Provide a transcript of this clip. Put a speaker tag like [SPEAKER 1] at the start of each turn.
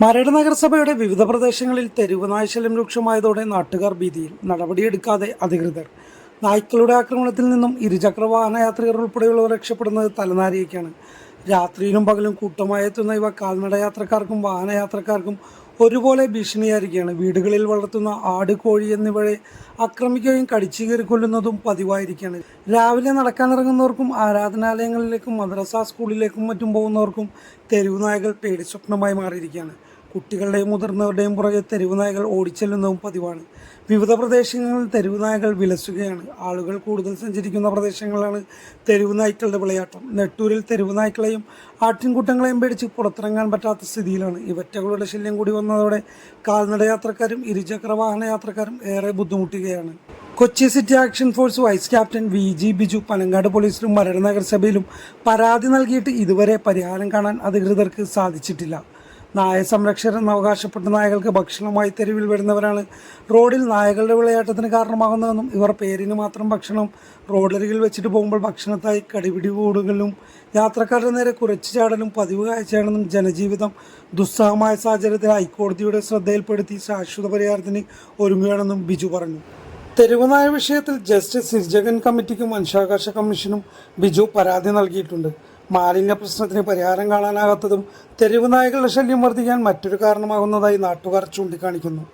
[SPEAKER 1] മരട് നഗരസഭയുടെ വിവിധ പ്രദേശങ്ങളിൽ തെരുവ് നായ്ശല്യം രൂക്ഷമായതോടെ നാട്ടുകാർ ഭീതിയിൽ നടപടിയെടുക്കാതെ അധികൃതർ. നായ്ക്കളുടെ ആക്രമണത്തിൽ നിന്നും ഇരുചക്ര വാഹനയാത്രികർ ഉൾപ്പെടെയുള്ളവർ രക്ഷപ്പെടുന്നത് തലനാരിയൊക്കെയാണ് രാത്രിയിലും പകലും കൂട്ടമായി എത്തുന്ന ഇവ കാൽനട യാത്രക്കാർക്കും വാഹനയാത്രക്കാർക്കും ഒരുപോലെ ഭീഷണിയായിരിക്കുകയാണ്. വീടുകളിൽ വളർത്തുന്ന ആട് കോഴി എന്നിവയെ ആക്രമിക്കുകയും കടിച്ചു കയറി കൊല്ലുന്നതും പതിവായിരിക്കുകയാണ്. രാവിലെ നടക്കാനിറങ്ങുന്നവർക്കും ആരാധനാലയങ്ങളിലേക്കും മദ്രസ സ്കൂളിലേക്കും മറ്റും പോകുന്നവർക്കും തെരുവ് നായകൾ പേടി സ്വപ്നമായി മാറിയിരിക്കുകയാണ്. കുട്ടികളുടെയും മുതിർന്നവരുടെയും പുറകെ തെരുവ് നായകൾ ഓടിച്ചെല്ലുന്നതും പതിവാണ്. വിവിധ പ്രദേശങ്ങളിൽ തെരുവ് നായകൾ വിലസുകയാണ്. ആളുകൾ കൂടുതൽ സഞ്ചരിക്കുന്ന പ്രദേശങ്ങളാണ് തെരുവ് നായ്ക്കളുടെ വിളയാട്ടം. നെട്ടൂരിൽ തെരുവ് നായ്ക്കളെയും ആട്ടിൻകൂട്ടങ്ങളെയും പേടിച്ച് പുറത്തിറങ്ങാൻ പറ്റാത്ത സ്ഥിതിയിലാണ്. ഇവറ്റകളുടെ ശല്യം കൂടി വന്നതോടെ കാൽനട യാത്രക്കാരും ഇരുചക്ര വാഹന യാത്രക്കാരും ഏറെ ബുദ്ധിമുട്ടുകയാണ്. Kochi city action force vice captain V G Biju Panangad പോലീസിലും Maradu നഗരസഭയിലും പരാതി നൽകിയിട്ട് ഇതുവരെ പരിഹാരം കാണാൻ അധികൃതർക്ക് സാധിച്ചിട്ടില്ല. നായ സംരക്ഷകരെന്ന് അവകാശപ്പെട്ട നായകൾക്ക് ഭക്ഷണമായി തെരുവിൽ വരുന്നവരാണ്. റോഡിൽ നായകളുടെ വിളയാട്ടത്തിന് കാരണമാകുന്നതെന്നും ഇവർ പേരിന് മാത്രം ഭക്ഷണം റോഡരികിൽ വെച്ചിട്ട് പോകുമ്പോൾ ഭക്ഷണത്തായി കടിപിടി കൂടുകളും യാത്രക്കാരുടെ നേരെ കുറച്ചു ചാടലും പതിവ് കാഴ്ചയാണെന്നും ജനജീവിതം ദുസ്സഹമായ സാഹചര്യത്തിൽ ഹൈക്കോടതിയുടെ ശ്രദ്ധയിൽപ്പെടുത്തി ശാശ്വത പരിഹാരത്തിന് ഒരുങ്ങുകയാണെന്നും ബിജു പറഞ്ഞു. തെരുവുനായ വിഷയത്തിൽ ജസ്റ്റിസ് സിർജകൻ കമ്മിറ്റിക്കും മനുഷ്യാവകാശ കമ്മീഷനും ബിജു പരാതി നൽകിയിട്ടുണ്ട്. മാലിന്യ പ്രശ്നത്തിന് പരിഹാരം കാണാനാകാത്തതും തെരുവ് നായകളുടെ ശല്യം വർദ്ധിക്കാൻ മറ്റൊരു കാരണമാകുന്നതായി നാട്ടുകാർ ചൂണ്ടിക്കാണിക്കുന്നു